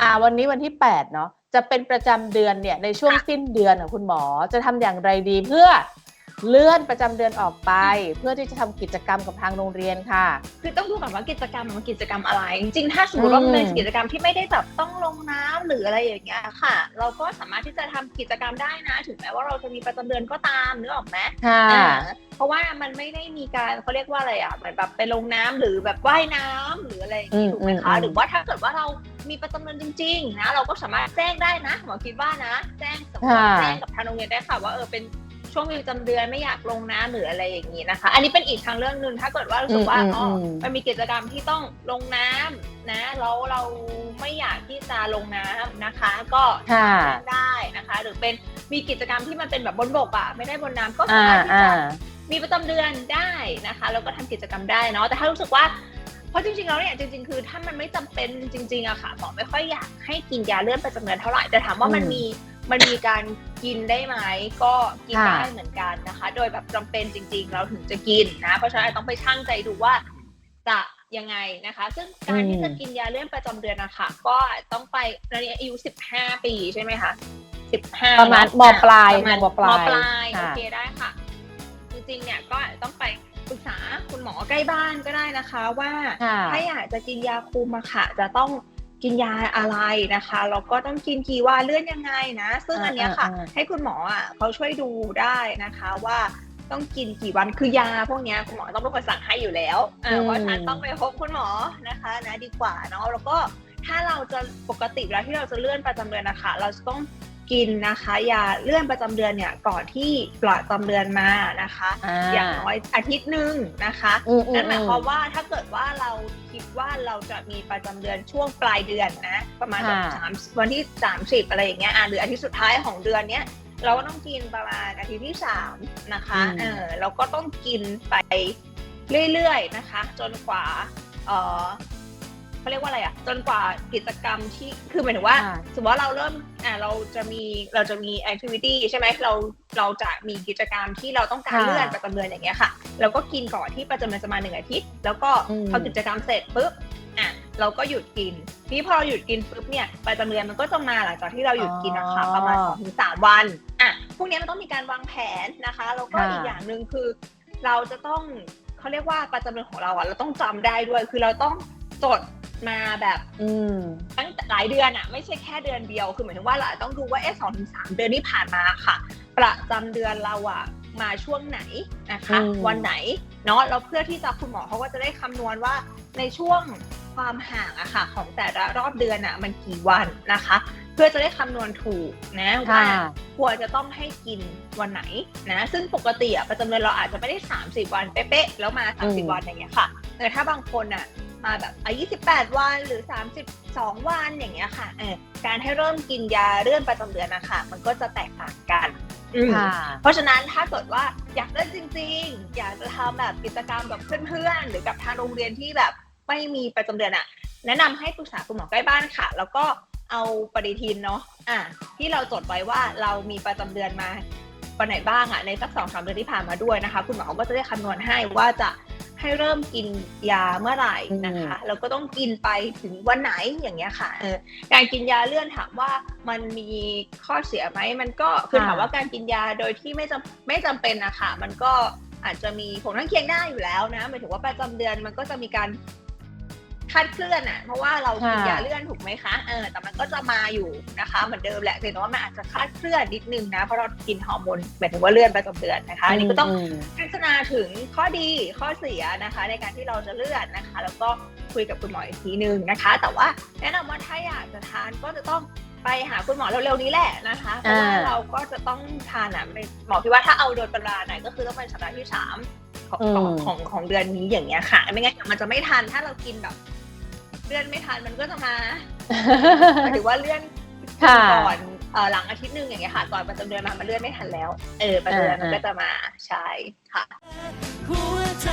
อ่า วันนี้วันที่ 8 เนาะจะเป็นประจำเดือนเนี่ยในช่วงค่ะสิ้นเดือนของคุณหมอจะทำอย่างไรดีเพื่อเลื่อนประจำเดือนออกไป เพื่อที่จะทำกิจกรรมกับทางโรงเรียนค่ะ คือต้องดูก่อนว่ากิจกรรมมันกิจกรรมอะไร จริงๆ ถ้าสมมติว่ามันเป็นอืมกิจกรรมที่ไม่ได้แบบต้องลงน้ำหรืออะไรอย่างเงี้ยค่ะ เราก็สามารถที่จะทำกิจกรรมได้นะ ถึงแม้ว่าเราจะมีประจำเดือนก็ตามนึกออกไหมค่ะอ่าเพราะว่ามันไม่ได้มีการเขาเรียกว่าอะไรอะเหมือนแบบไปลงน้ำหรือแบบว่ายน้ำหรืออะไรอย่างงี้อืมถูกไหมอืคะมหรือว่าถ้าเกิดว่าเรา มีประจำเดือนจริงๆนะเราก็สามารถแจ้งได้นะหมอคิดว่านะ แจ้งกับค่ะแจ้งกับทางโรงเรียนได้ค่ะว่าเออเป็นช่วงมีประจำเดือนไม่อยากลงน้ำหรืออะไรอย่างนี้นะคะ อันนี้เป็นอีกทางเรื่องหนึ่งถ้าเกิดว่ารู้สึกว่าอืมอ๋ออมมันมีกิจกรรมที่ต้องลงน้ำนะแล้วเราไม่อยากที่จะลงน้ำนะคะ ก็ค่ะแจ้งได้นะคะ หรือเป็นมีกิจกรรมที่มันเป็นแบบบนบกอะไม่ได้บนน้ำก็สาอ่ามารถที่อ่าจะมีประจำเดือนได้นะคะ แล้วก็ทำกิจกรรมได้เนาะแต่ถ้ารู้สึกว่า เพราะจริงๆแล้วเนี่ยจริง ๆ คือถ้ามันไม่จำเป็นจริงๆอะค่ะหมอไม่ค่อยอยากให้กินยาเลื่อนประจำเดือนเท่าไหร่แต่ถามว่ามันอืมมีมันมีการกินได้ไหมก็กินค่ะได้เหมือนกันนะคะ โดยแบบจำเป็นจริง ๆ เราถึงจะกินนะเพราะฉะนั้นต้องไปชั่งใจดูว่าจะยังไงนะคะ ซึ่งการที่จะกินยาเลื่อนประจำเดือนนะคะก็ต้องไปตอนนี้อายุ15ปีใช่ไหมคะ15ประมาณเนมปลายประมาณมปลายมปลายค่ะโอเคได้ค่ะ จริงๆเนี่ยก็ต้องไป ปรึกษาคุณหมอใกล้บ้านก็ได้นะคะ ว่าค่ะถ้าอยากจะกินยาคุมอะค่ะ จะต้องกินยาอะไรนะคะแล้วก็ต้องกินกี่วันเลื่อนยังไงนะ ซึ่งอันเนี้ยค่ะอ่าอ่าอ่าให้คุณหมออะเขาช่วยดูได้นะคะว่าต้องกินกี่วันคือยาพวกเนี้ยคุณหมอต้องเป็นคนสั่งให้อยู่แล้วอ่าเพราะฉะนั้นต้องไปพบคุณหมอนะคะนะดีกว่าเนาะแล้วก็ถ้าเราจะปกติเวลาที่เราจะเลื่อนประจำเดือนนะคะ เราจะต้อง กินนะคะ ยาเลื่อนประจำเดือนเนี่ยก่อนที่ประจำเดือนมานะคะอ่าอย่างน้อยอาทิตย์หนึ่งนะคะอืมอืมนั่นหมายอืมความว่าถ้าเกิดว่าเราคิดว่าเราจะมีประจำเดือนช่วงปลายเดือนนะ ประมาณแบบค่ะสามวันที่สามสิบอะไรอย่างเงี้ยอะหรืออาทิตย์สุดท้ายของเดือนเนี้ยเราก็ต้องกินประมาณอาทิตย์ที่สามนะคะอืมเออเราก็ต้องกินไปเรื่อยๆนะคะ จนกว่าเออ เขาเรียกว่าอะไรอะ จนกว่ากิจกรรมที่คือหมายถึงว่า อ่า สมมติว่าเราเริ่มอ่าเราจะมีเราจะมีแอคทิวิตี้ใช่ไหมเราเราจะมีกิจกรรมที่เราต้องการค่ะเลื่อนประจำเดือนอย่างเงี้ยค่ะเราก็กินก่อนที่ประจำเดือนจะมาหนึ่งอาทิตย์แล้วก็อืม พอกิจกรรมเสร็จปุ๊บอะเราก็หยุดกินทีนี้พอเราหยุดกินปุ๊บเนี่ยประจำเดือนมันก็จะมาหลังจากที่เราหยุดกินนะคะอ๋อประมาณสองถึงสามวันอะพวกเนี้ยมันต้องมีการวางแผนนะคะแล้วก็ค่ะ อีกอย่างหนึ่งคือ เราจะต้องเขาเรียกว่าประจำเดือนของเราอะเราต้องจำได้ด้วยคือเราต้องจด มาแบบอืมตั้งแต่หลายเดือนอะไม่ใช่แค่เดือนเดียว คือหมายถึงว่าเราอาจต้องดูว่าเอ๊ะสองถึงสามเดือนที่ผ่านมาค่ะ ประจำเดือนเราอะมาช่วงไหนนะคะอืมวันไหนเนาะเราเพื่อที่จะคุณหมอเขาก็จะได้คำนวณว่าในช่วงความห่างอะค่ะ ของแต่ละรอบเดือนอะมันกี่วันนะคะ เพื่อจะได้คำนวณถูกนะว่าค่ะควรจะต้องให้กินวันไหนนะซึ่งปกติอะประจำเดือนเราอาจจะไม่ได้ 30 วันเป๊ะๆแล้วมาอืม30 วันอย่างเงี้ยค่ะแต่ถ้าบางคนอะ มาแบบอายุ28วันหรือ 32 วันอย่างเงี้ยค่ะเออการให้เริ่มกินยาเลื่อนประจำเดือนนะคะมันก็จะแตกต่างกันอืมค่ะเพราะฉะนั้นถ้าเกิดว่าอยากเล่นจริง ๆ อยากจะทำแบบกิจกรรมกับเพื่อนๆ หรือกับทางโรงเรียนที่แบบไม่มีประจำเดือนอะแนะนำให้ปรึกษาคุณหมอใกล้บ้านค่ะ แล้วก็เอาปฏิทินเนาะอะที่เราจดไว้ว่าเรามีประจำเดือนมาวันไหนบ้างอะในสักสองสามเดือนที่ผ่านมาด้วยนะคะ คุณหมอก็จะได้คำนวณให้ว่าจะ ให้เริ่มกินยาเมื่อไหร่นะคะแล้วก็ต้องกินไปถึงวันไหนอย่างเงี้ยค่ะเออการกินยาเลื่อนถามว่ามันมีข้อเสียไหมมันก็คือค่ะถามว่าการกินยาโดยที่ไม่จำไม่จำเป็นนะคะมันก็อาจจะมีผลข้างเคียงได้อยู่แล้วนะหมายถึงว่าประจำเดือนมันก็จะมีการ คลาดเคลื่อนอะ เพราะว่าเรากินค่ะยาเลื่อนถูกไหมคะเออแต่มันก็จะมาอยู่นะคะ เหมือนเดิมแหละเพียงแต่ว่ามันอาจจะคลาดเคลื่อนนิดนึงนะเพราะเรากินฮอร์โมนหมายถึงว่าเลื่อนประจำเดือนนะคะอันนี้ก็ต้องมพิจารณาถึงข้อดีข้อเสียนะคะ ในการที่เราจะเลื่อนนะคะ แล้วก็คุยกับคุณหมออีกทีนึงนะคะ แต่ว่าแนะนำว่าถ้าอยากจะทานก็จะต้องไปหาคุณหมอเร็วๆนี้แหละนะคะเพราะว่าอ่าเราก็จะต้องทานอะไม่หมอคิดว่าถ้าเอาโดยประมาณน่ะก็คือต้องเป็นสัปดาห์ที่สามของอืมของของของเดือนนี้อย่างเงี้ยค่ะ ไม่งั้นเดี๋ยวมันจะไม่ทันถ้าเรากินแบบ เลื่อนไม่ทันมันก็จะมาหมายถึงว่าเลื่อนค่ะก่อนเอ่อหลังอาทิตย์หนึ่งอย่างเงี้ยค่ะ ก่อนประจำเดือนมามันเลื่อนไม่ทันแล้ว เออประจำเดือนมันก็จะมาใช่ค่ะหัวใจ